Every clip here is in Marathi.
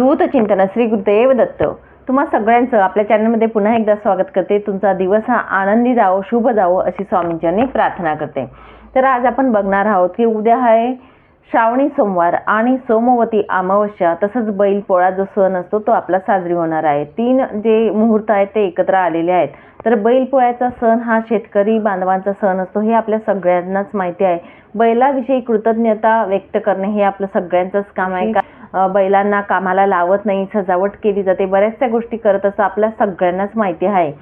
अवधूत चिंतन श्री गुरुदेव दत्त. तुम्हा सगळ्यांचं आपल्या चॅनलमध्ये पुन्हा एकदा स्वागत करते. तुमचा दिवस हा आनंदी जावो शुभ जावो अशी स्वामींच्यांनी प्रार्थना करते. तर आज आपण बघणार आहोत की उद्या आहे श्रावणी सोमवार आणि सोमवती अमावस्या. तसंच बैलपोळा जो सण असतो तो आपला साजरी होणार आहे. तीन जे मुहूर्त आहेत ते एकत्र आलेले आहेत. तर बैलपोळ्याचा सण हा शेतकरी बांधवांचा सण असतो हे आपल्या सगळ्यांनाच माहिती आहे. बैलाविषयी कृतज्ञता व्यक्त करणे हे आपलं सगळ्यांचंच काम आहे. का बैलांना कामाला लावत नाही सजावट केली जाते बऱ्याचशा गोष्टी करत असं आपल्या सगळ्यांनाच माहिती आहे.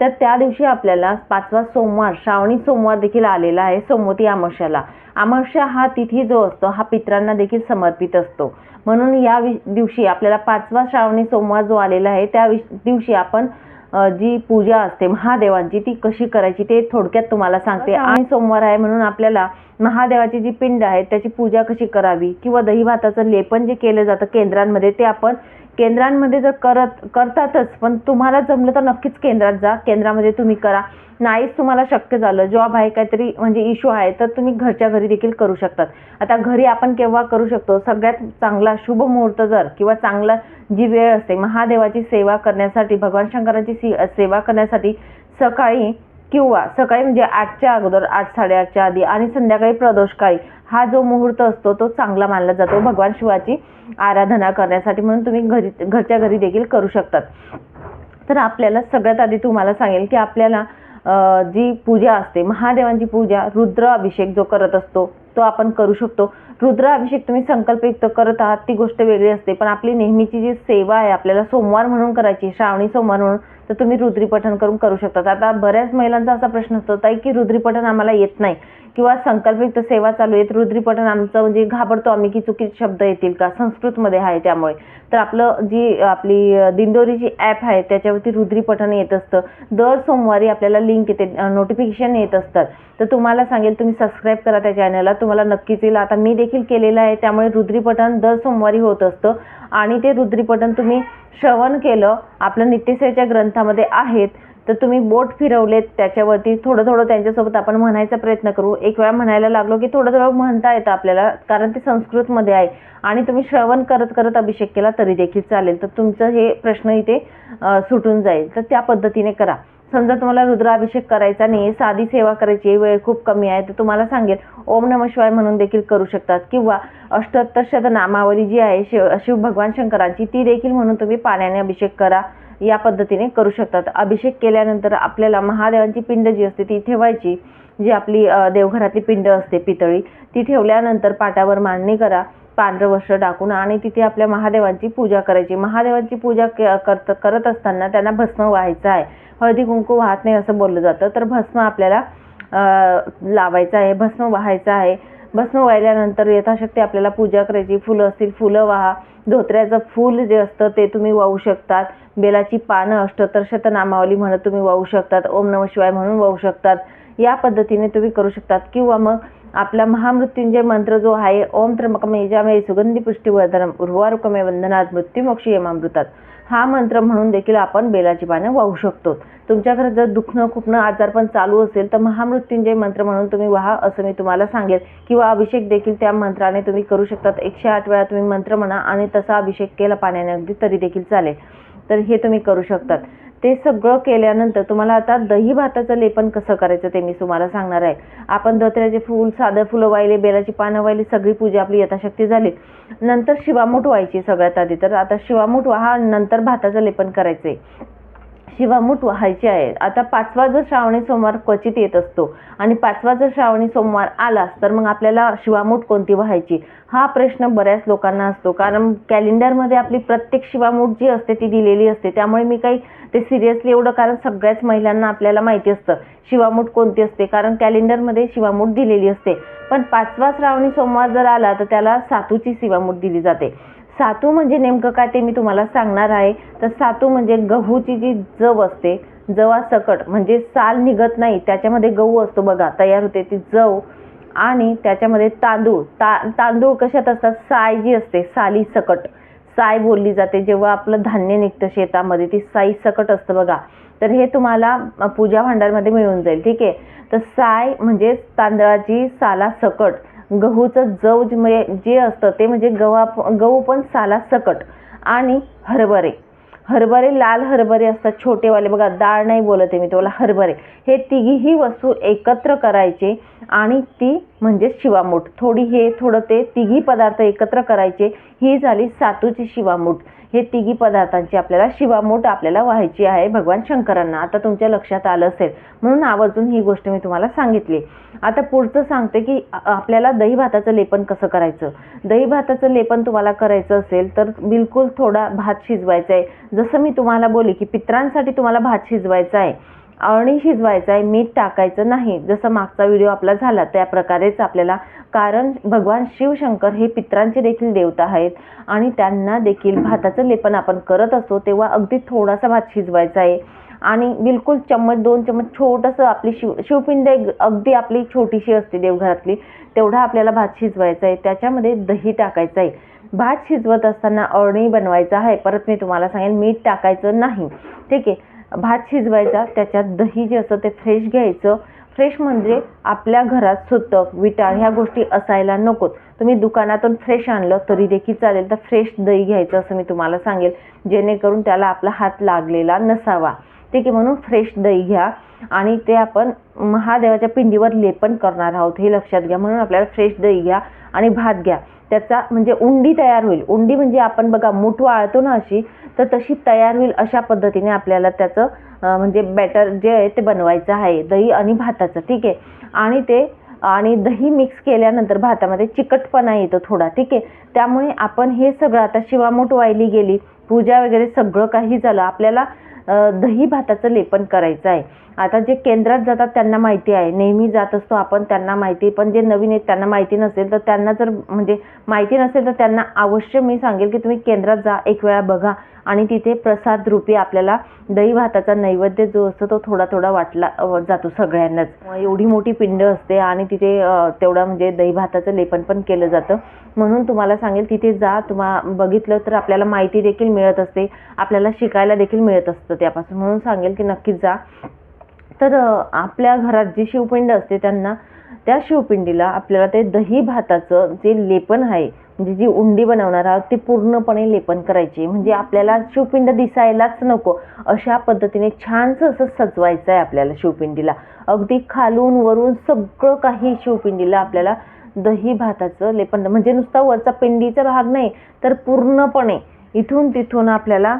तर त्या दिवशी आपल्याला पाचवा सोमवार श्रावणी सोमवार देखील आलेला आहे सोमवती अमावस्याला. अमावस्या हा तिथी जो असतो हा पित्रांना देखील समर्पित असतो. म्हणून या वि- दिवशी आपल्याला पाचवा श्रावणी सोमवार जो आलेला आहे त्या विश- दिवशी आपण जी पूजा असते महादेवांची ती कशी करायची ते थोडक्यात तुम्हाला सांगते. आणि सोमवार आहे म्हणून आपल्याला महादेवाची जी पिंड आहे त्याची पूजा कशी करावी? किंवा दही भाताचं लेपन जे केलं जातं केंद्रांमध्ये ते आपण केंद्रांमध्ये जर करत करतातच पण तुम्हाला जमलं तर नक्कीच केंद्रात जा केंद्रामध्ये तुम्ही करा. नाहीच तुम्हाला शक्य झालं जॉब आहे काहीतरी म्हणजे इश्यू आहे तर तुम्ही घरच्या घरी देखील करू शकतात. आता घरी आपण केव्हा करू शकतो? सगळ्यात चांगला शुभ मुहूर्त जर किंवा चांगला जी वेळ असते महादेवाची सेवा करण्यासाठी भगवान शंकराची सी सेवा करण्यासाठी सकाळी किंवा सकाळी म्हणजे आठच्या अगोदर आठ साडेआठच्या आधी आणि संध्याकाळी प्रदोषकाळी हा जो मुहूर्त असतो तो चांगला मानला जातो. भगवान शिवाची आराधना करण्यासाठी म्हणून तुम्ही घरी घरच्या घरी देखील करू शकतात. तर आपल्याला सगळ्यात आधी तुम्हाला सांगेल की आपल्याला जी पूजा असते महादेवांची पूजा रुद्र अभिषेक जो करत असतो तो आपण करू शकतो. रुद्राभिषेक तुम्ही संकल्पयुक्त करत आहात ती गोष्ट वेगळी असते. पण आपली नेहमीची जी सेवा आहे आपल्याला सोमवार म्हणून करायची श्रावणी सोमवार म्हणून तर तुम्ही रुद्रीपठण करून करू शकतात आता बऱ्याच महिलांचा असा प्रश्न असतो ताई की रुद्रीपठण आम्हाला येत नाही किंवा संकल्पयुक्त सेवा चालू आहेत रुद्रीपठण आमचं म्हणजे घाबरतो आम्ही की चुकीचे शब्द येतील का? संस्कृतमध्ये आहे त्यामुळे. तर आपलं जी आपली दिंडोरी जी ॲप आहे त्याच्यावरती रुद्रीपठण येत असतं. दर सोमवारी आपल्याला लिंक येते नोटिफिकेशन येत असतात. तर तुम्हाला सांगेल तुम्ही सबस्क्राईब करा त्या चॅनलला तुम्हाला नक्कीच येईल. आता मी देखील केलेलं आहे त्यामुळे रुद्रीपठण दर सोमवारी होत असतं. आणि ते रुद्रीपठण तुम्ही श्रवण केलं आपलं नित्यसेच्या ग्रंथामध्ये आहेत तर तुम्ही बोट फिरवलेत त्याच्यावरती थोडं थोडं त्यांच्यासोबत आपण म्हणायचा प्रयत्न करू. एक वेळा म्हणायला लागलो की थोडं थोडं म्हणता येतं आपल्याला कारण ते संस्कृतमध्ये आहे. आणि तुम्ही श्रवण करत करत अभिषेक केला तरी देखील चालेल. तर तुमचं हे प्रश्न इथे सुटून जाईल. तर त्या पद्धतीने करा. समजा तुम्हाला रुद्राभिषेक करायचा नाही साधी सेवा करायची वेळ खूप कमी आहे तर तुम्हाला सांगेल ओम नम शिवाय म्हणून देखील करू शकतात. किंवा अष्टोत्तर नामावली जी आहे शिव शिव भगवान शंकरांची ती देखील म्हणून तुम्ही पाण्याने अभिषेक करा. या पद्धतीने करू शकतात. अभिषेक केल्यानंतर आपल्याला महादेवांची पिंड जी असते ती ठेवायची. जी आपली देवघरातली पिंड असते पितळी ती ठेवल्यानंतर पाटावर मांडणी करा. पांढरं वस्त्र टाकून आणि तिथे आपल्या महादेवांची पूजा करायची. महादेवांची पूजा क- करत करत असताना त्यांना भस्म व्हायचं आहे. हळदी कुंकू वाहत नाही असं बोललं जातं. तर भस्म आपल्याला लावायचं आहे. भस्म व्हायचं आहे. भस्म वाहिल्यानंतर यथाशक्ती आपल्याला पूजा करायची. फुलं असतील फुलं वाहा. धोत्र्याचं फूल जे असतं ते तुम्ही वाहू शकतात. बेलाची पानं अष्टोत्तर शतनामावली म्हणत तुम्ही वाहू शकतात. ओम नम शिवाय म्हणून वाहू शकतात. या पद्धतीने तुम्ही करू शकतात. किंवा मग आपला महामृत्युंजय मंत्र जो आहे ओम त्र्यंबकमेजामे सुगंधी पुष्टीवर्धनम उर्वारुकमे वंदनात मृत्युमोक्षी यमामृतात. हा मंत्र म्हणून देखील आपण बेलाची पानं वाहू शकतो. तुमच्या घरात जर दुखणं खुपणं आजारपण चालू असेल तर महामृत्युंजय मंत्र म्हणून तुम्ही वाहा असं मी तुम्हाला सांगेल किंवा अभिषेक देखील त्या मंत्राने तुम्ही करू शकतात. एकशे आठ वेळा तुम्ही मंत्र म्हणा आणि तसा अभिषेक केला पाण्याने अगदी तरी देखील चालेल. तर हे तुम्ही करू शकतात. ते सगळं केल्यानंतर तुम्हाला आता दही भाताचं लेपन कसं करायचं ते मी तुम्हाला सांगणार आहे. आपण दत्र्याचे फूल साधं फुलं वाहिले बेलाची पानं वाहिली सगळी पूजा आपली यथाशक्ती झाली. नंतर शिवामूठ व्हायची सगळ्यात आधी. तर आता शिवामूठ व्हा नंतर भाताचं लेपन करायचं आहे शिवामूठ व्हायचे आहे आता पाचवा जर श्रावणी सोमवार क्वचित येत असतो आणि पाचवा जर श्रावणी सोमवार आलाच तर मग आपल्याला शिवामूठ कोणती व्हायची? हा प्रश्न बऱ्याच लोकांना असतो. कारण कॅलेंडरमध्ये आपली प्रत्येक शिवामूठ जी असते ती दिलेली असते. त्यामुळे मी काही ते सिरियसली एवढं कारण सगळ्याच महिलांना आपल्याला माहिती असतं शिवामूठ कोणती असते. कारण कॅलेंडरमध्ये शिवामूठ दिलेली असते. पण पाचवा श्रावणी सोमवार जर आला तर त्याला सातूची शिवामूठ दिली जाते. सातू म्हणजे नेमकं काय ते मी तुम्हाला सांगणार आहे. तर सातू म्हणजे गहूची जी जव असते जवासकट म्हणजे साल निघत नाही त्याच्यामध्ये गहू असतो बघा तयार होते ती जव आणि त्याच्यामध्ये तांदूळ. ता तांदूळ कशात असतात? साय जी असते साली सकट. साय बोलली जाते जेव्हा आपलं धान्य निघतं शेतामध्ये ती साई सकट असतं बघा. तर हे तुम्हाला पूजा भांडारमध्ये मिळून जाईल ठीक आहे? तर साय म्हणजे तांदळाची साला सकट. गहूचं जव म्हणजे जे असतं ते म्हणजे गव्हा गहू पण साला सकट आणि हरभरे. हरभरे लाल हरभरे असतात छोटेवाले. बघा डाळ नाही बोलत आहे मी तुम्हाला हरभरे. हे तिघीही वस्तू एकत्र करायचे आणि ती म्हणजे शिवामूठ. थोडी हे थोडं ते तिघी पदार्थ एकत्र करायचे. ही झाली सातूची शिवामूठ. हे तिघी पदार्थांची आपल्याला शिवामूठ आपल्याला व्हायची आहे भगवान शंकरांना. आता तुमच्या लक्षात आलं असेल. म्हणून आवर्जून ही गोष्ट मी तुम्हाला सांगितली. आता पुढचं सांगते की आपल्याला दही भाताचं लेपन कसं करायचं? दही भाताचं लेपन तुम्हाला करायचं असेल तर बिलकुल थोडा भात शिजवायचा आहे. जसं मी तुम्हाला बोले की पित्रांसाठी तुम्हाला भात शिजवायचा आहे. अळणी शिजवायचं आहे मीठ टाकायचं नाही. जसं मागचा व्हिडिओ आपला झाला त्या प्रकारेच आपल्याला कारण भगवान शिवशंकर हे पित्रांचे देखील देवता आहेत आणि त्यांना देखील भाताचं लेपन आपण करत असतो तेव्हा अगदी थोडासा भात शिजवायचा आहे आणि बिलकुल चम्मच दोन चम्मच छोटंसं आपली शिव शिवपिंड एक अगदी आपली छोटीशी असते देवघरातली तेवढा आपल्याला भात शिजवायचा आहे त्याच्यामध्ये दही टाकायचं आहे भात शिजवत असताना अळणी बनवायचा आहे परत मी तुम्हाला सांगेन मीठ टाकायचं नाही. ठीक आहे? भात शिजवायचा त्याच्यात दही जे असतं ते फ्रेश घ्यायचं. फ्रेश म्हणजे आपल्या घरात सुतक विटाळ ह्या गोष्टी असायला नकोत. तुम्ही दुकानातून फ्रेश आणलं तरी देखील चालेल. तर फ्रेश दही घ्यायचं असं मी तुम्हाला सांगेल. जेणेकरून त्याला आपला हात लागलेला नसावा. ठीक आहे म्हणून फ्रेश दही घ्या. आणि ते आपण महादेवाच्या पिंडीवर लेपन करणार आहोत हे लक्षात घ्या. म्हणून आपल्याला फ्रेश दही घ्या आणि भात घ्या. त्याचा म्हणजे उंडी तयार होईल. उंडी म्हणजे आपण बघा मूठ वाळतो ना अशी तर तशी तयार होईल अशा पद्धतीने आपल्याला त्याचं म्हणजे बॅटर जे आहे ते बनवायचं आहे. दही आणि भाताचं ठीक आहे? आणि ते आणि दही मिक्स केल्यानंतर भातामध्ये चिकटपणा येतो थोडा ठीक आहे? त्यामुळे आपण हे सगळं आता शिवामूठ वाहिली गेली पूजा वगैरे सगळं काही झालं आपल्याला दही भाताचं लेपन करायचं आहे. आता जे केंद्रात जातात त्यांना माहिती आहे. नेहमी जात असतो आपण त्यांना माहिती पण जे नवीन आहेत त्यांना माहिती नसेल तर त्यांना जर म्हणजे माहिती नसेल तर त्यांना अवश्य मी सांगेल की तुम्ही केंद्रात जा एक वेळा बघा. आणि तिथे प्रसाद रूपी आपल्याला दही भाताचा नैवेद्य जो असतो तो थोडा थोडा वाटला जातो सगळ्यांनाच. एवढी मोठी पिंड असते आणि तिथे तेवढा म्हणजे दही भाताचं लेपन पण केलं जातं. म्हणून तुम्हाला सांगेल तिथे जा. तुम्हा बघितलं तर आपल्याला माहिती देखील मिळत असते. आपल्याला शिकायला देखील मिळत असतं त्यापासून. म्हणून सांगेल की नक्कीच जा. तर आपल्या घरात जी शिवपिंड असते त्यांना त्या शिवपिंडीला आपल्याला ते दही भाताचं जे लेपन आहे म्हणजे जी उंडी बनवणार आहोत ती पूर्णपणे लेपन करायची. म्हणजे आपल्याला शिवपिंड दिसायलाच नको. अशा पद्धतीने छानसं असं सजवायचं आहे आपल्याला शिवपिंडीला. अगदी खालून वरून सगळं काही शिवपिंडीला आपल्याला दही भाताचं लेपन म्हणजे नुसता वरचा पिंडीचा भाग नाही तर पूर्णपणे इथून तिथून आपल्याला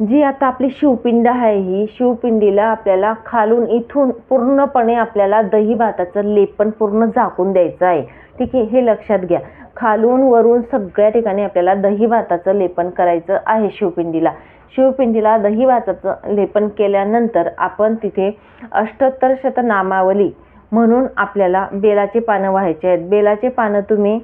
जी आता आपली शिवपिंड आहे ही शिवपिंडीला आपल्याला खालून इथून पूर्णपणे आपल्याला दही भाताचं लेपन पूर्ण झाकून द्यायचं आहे. ठीक आहे हे लक्षात घ्या. खालून वरून सगळ्या ठिकाणी आपल्याला दही भाताचं लेपन करायचं आहे शिवपिंडीला. शिवपिंडीला दही भाताचं लेपन केल्यानंतर आपण तिथे अष्टोत्तर शतनामावली म्हणून आपल्याला बेलाचे पानं व्हायचे आहेत. बेलाचे पानं तुम्ही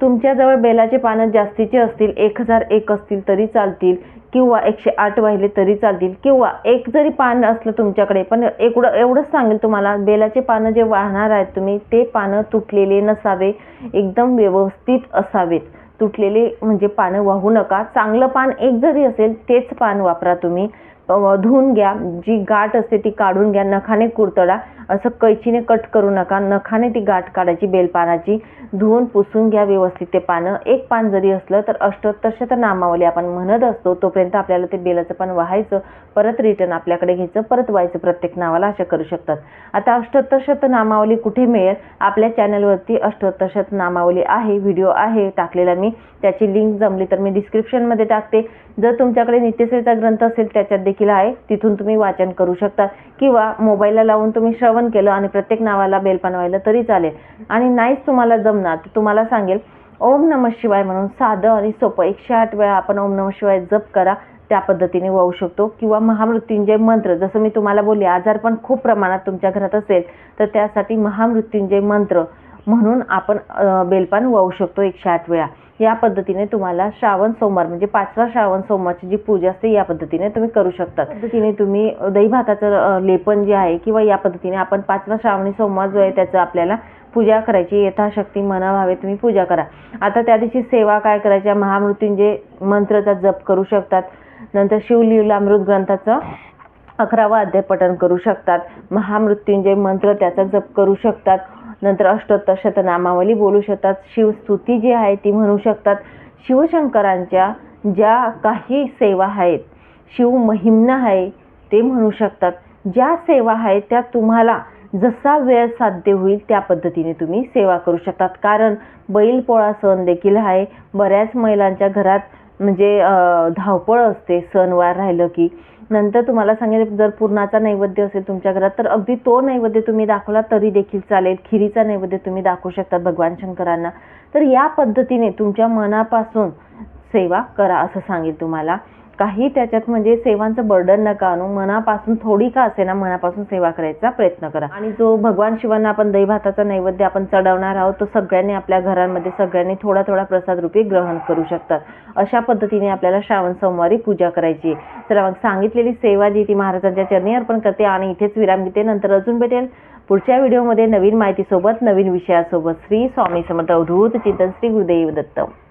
तुमच्याजवळ बेलाचे पानं जास्तीचे असतील एक हजार एक असतील तरी चालतील किंवा एकशे आठ वाहिले तरी चालतील किंवा एक जरी पान असलं तुमच्याकडे पण एवढं एवढंच सांगेल तुम्हाला बेलाचे पानं जे वाहणार आहेत तुम्ही ते पानं तुटलेले नसावे एकदम व्यवस्थित असावेत. तुटलेले म्हणजे पानं वाहू नका. चांगलं पान एक जरी असेल तेच पान वापरा तुम्ही. धुवून घ्या. जी गाठ असते ती काढून घ्या. नखाने कुरतडा. असं कैचीने कट करू नका. नखाने ती गाठ काढायची बेलपानाची. धुवून पुसून घ्या व्यवस्थित ते पानं. एक पान जरी असलं तर अष्टोत्तर नामावली आपण म्हणत असतो. तोपर्यंत आपल्याला ते बेलाचं पान व्हायचं. परत रिटर्न आपल्याकडे घ्यायचं. परत व्हायचं. प्रत्येक नावाला अशा करू शकतात. आता अष्टोत्तरशत नामावली कुठे मिळेल? आपल्या चॅनलवरती अष्टोत्तरशत नामावली आहे. व्हिडिओ आहे. टाकलेला मी. त्याची लिंक जमली तर मी डिस्क्रिप्शनमध्ये टाकते. जर तुमच्याकडे नित्यसेवेचा ग्रंथ असेल त्याच्यात देखील आहे. तिथून तुम्ही वाचन करू शकता. किंवा मोबाईलला लावून तुम्ही श्रवण केलं आणि प्रत्येक नावाला बेल व्हायला तरी चालेल. आणि नाहीच तुम्हाला जमणार तर तुम्हाला सांगेल ओम नम शिवाय म्हणून साधं आणि सोपं एकशे आठ वेळा आपण ओम नम शिवाय जप करा. त्या पद्धतीने वाहू शकतो. किंवा महामृत्युंजय मंत्र जसं मी तुम्हाला बोलले आजारपण खूप प्रमाणात तुमच्या घरात असेल तर त्यासाठी महामृत्युंजय मंत्र म्हणून आपण बेलपान वाहू शकतो एकशे आठ वेळा. या पद्धतीने तुम्हाला श्रावण सोमवार म्हणजे पाचवा श्रावण सोमवारची जी पूजा असते या पद्धतीने तुम्ही करू शकता पद्धतीने तुम्ही दही भाताचं लेपन जे आहे किंवा या पद्धतीने आपण पाचवा श्रावणी सोमवार जो आहे त्याचं आपल्याला पूजा करायची यथाशक्ती मनाभावे तुम्ही पूजा करा. आता त्या दिवशी सेवा काय करायच्या? महामृत्यूंजे मंत्राचा जप करू शकतात. नंतर शिवलीलामृत ग्रंथाचं अकरावा अध्याय पठण करू शकतात. महामृत्युंजय मंत्र त्याचा जप करू शकतात. नंतर अष्टोत्तर शतनामावली बोलू शकतात. शिवस्तुती जी आहे ती म्हणू शकतात. शिवशंकरांच्या ज्या काही सेवा आहेत शिव महिम्न आहे ते म्हणू शकतात. ज्या सेवा आहेत त्या तुम्हाला जसा वेळ साध्य होईल त्या पद्धतीने तुम्ही सेवा करू शकतात. कारण बैलपोळा सण देखील आहे. बऱ्याच महिलांच्या घरात म्हणजे धावपळ असते सणवार राहिलं की. नंतर तुम्हाला सांगेल जर पुरणाचा नैवेद्य असेल तुमच्या घरात तर अगदी तो नैवेद्य तुम्ही दाखवला तरी देखील चालेल. खिरीचा नैवेद्य तुम्ही दाखवू शकता भगवान शंकरांना. तर या पद्धतीने तुमच्या मनापासून सेवा करा असं सांगेल तुम्हाला. काही त्याच्यात म्हणजे सेवांचं बर्डन नका आणू. मनापासून थोडी का असेना मनापासून सेवा करायचा प्रयत्न करा. आणि जो भगवान शिवांना आपण दहीभाताचा नैवेद्य आपण चढवणार आहोत तो सगळ्यांनी आपल्या घरांमध्ये सगळ्यांनी थोडा थोडा प्रसाद रूपी ग्रहण करू शकतात. अशा पद्धतीने आपल्याला श्रावण सोमवारी पूजा करायची आहे. मग सांगितलेली सेवा जी ती महाराजांच्या चरणी अर्पण करते आणि इथेच विराम घेते. नंतर अजून भेटेल. पुढच्या व्हिडिओमध्ये नवीन माहितीसोबत नवीन विषयासोबत श्री स्वामी समर्थ अवधूत चिंतन श्री गुरुदेव दत्त.